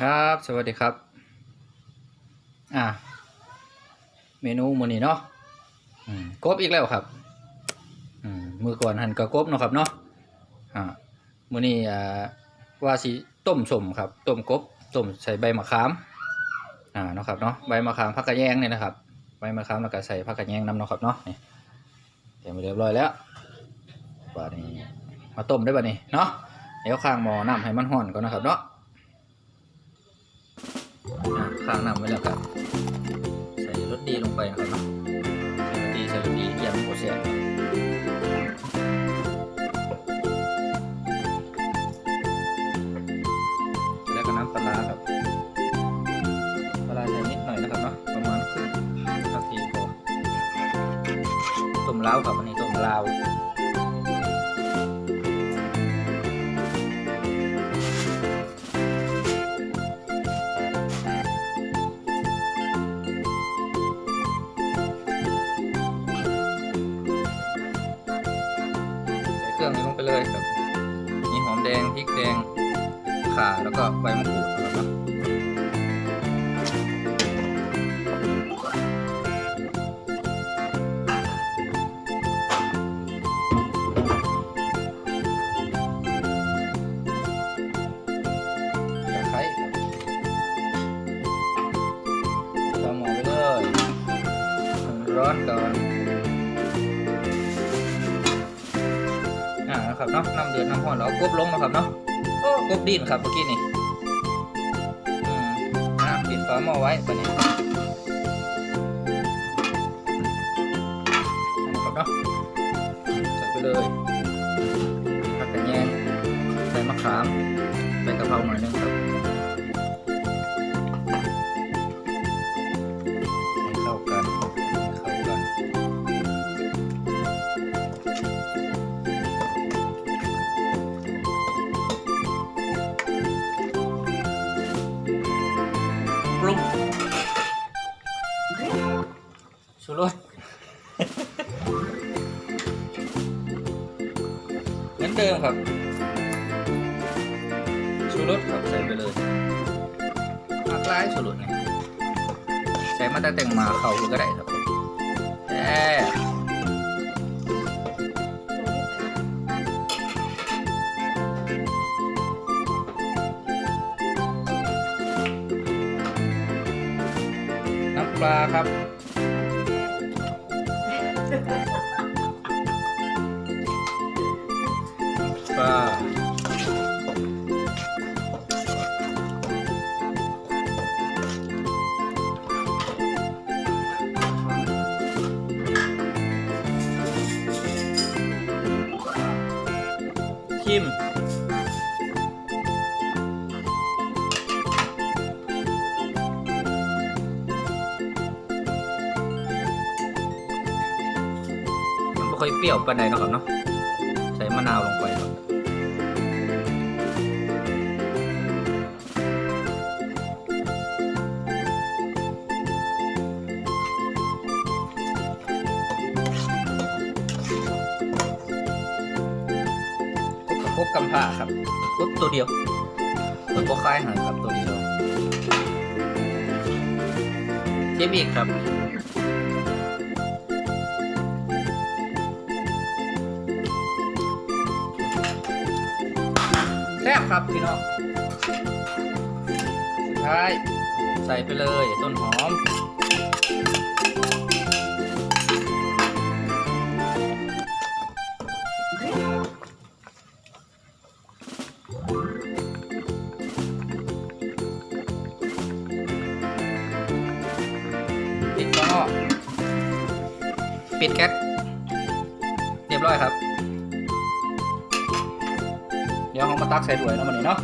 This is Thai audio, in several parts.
ครับ สวัสดีครับ อ่าเมนูมื้อนี้เนาะกบอีกแล้วครับอืมือก่อนหั่นกระกบเนาะครับเนาะอ่ามื้อนี้อ่าว่าสิต้มสมครับต้มกบต้มใส่ใบมะขามอ่าเนาะครับเนาะใบมะขามผักกระแยงเนี่ยนะครับใบมะขามแล้วก็ใส่ผักกระแยงน้ำเนาะครับเนาะนี่เตรียมไปเรียบร้อยแล้วบัดนี้มาต้มได้บัดนี้เนาะเดี๋ยวข้างหม้อน้ำให้มันร้อนก่อนนะครับเนาะ ข้างนำไว้แล้วครับ ใส่รสดีลงไปนะครับเนาะใส่รสดีใส่รสดีอยำโปรเซสแล้วก็น้ำปลาครับปลาใส่นิดหน่อยนะครับเนาะประมาณครึ่งนาทีพอต้มล้าวครับอันนี้ต้มลา เลงไปเลยครับ มีหอมแดงพริกแดงข่าแล้วก็ใบมะกรูดนะครับตะไคร้ครับวางหม้อเลยร้อนก่อน นะครับเนาะน้ำเดือดน้ำร้อนเราเอากบลงนะครับเนาะโอ้กบดินครับเมื่อกี้นี่อืมอ่าปิดฝาหม้อไว้ตอนนี้นะครับเนาะใส่ไปเลยผักกระแยงใส่มะขามใส่กะเพราหน่อยนึงครับ ปรุงชูรสเหมือนเดิมครับ ชูรสครับใส่ไปเลยมากร้ายชูรสเนี่ยใส่มาแต่แต่งมาเขาก็ได้ครับ ปลาครับ ปลาชิม ค่อยเปรี้ยวปานใดเนาะครับเนาะใส่มะนาวลงไปครับพบกับกำผ้าครับพบตัวเดียวเพิ่งบอกคล้ายหางครับตัวเดียวเชฟอีกครับ ครับพี่น้องสุดท้ายใส่ไปเลยต้นหอม ปิดฝาหม้อปิดแก๊สเรียบร้อยครับ เดี๋ยวเรามาตักใส่ถ้วยแล้วมันนี่เนาะ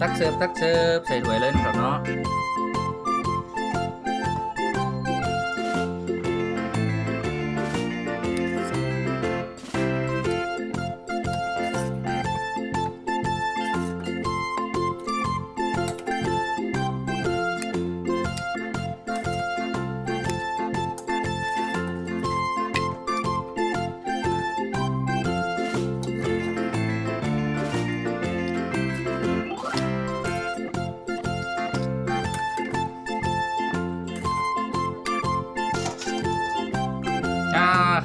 ตักเสิร์ฟตักเสิร์ฟใส่ถ้วยเลยนะครับเนาะ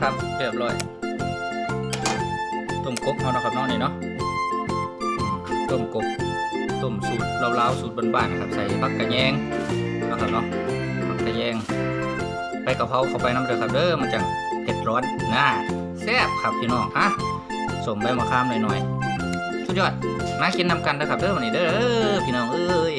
ครับเรียบร้อยต้มกบเขานะครับเนาะนี่เนาะต้มกบต้มสูตรเลาๆสูตรบ้านๆนะครับ ใส่ผักกระแยงนะครับเนาะผักกระแยงไปกะเพราเข้าไปน้ำเด้อครับเด้อมันจังเผ็ดร้อนน่าแซ่บครับพี่น้องฮะสมใบมะขามหน่อยๆสุดยอดมากินนำกันนะครับเด้อวันนี้เด้อพี่น้องเอ้ย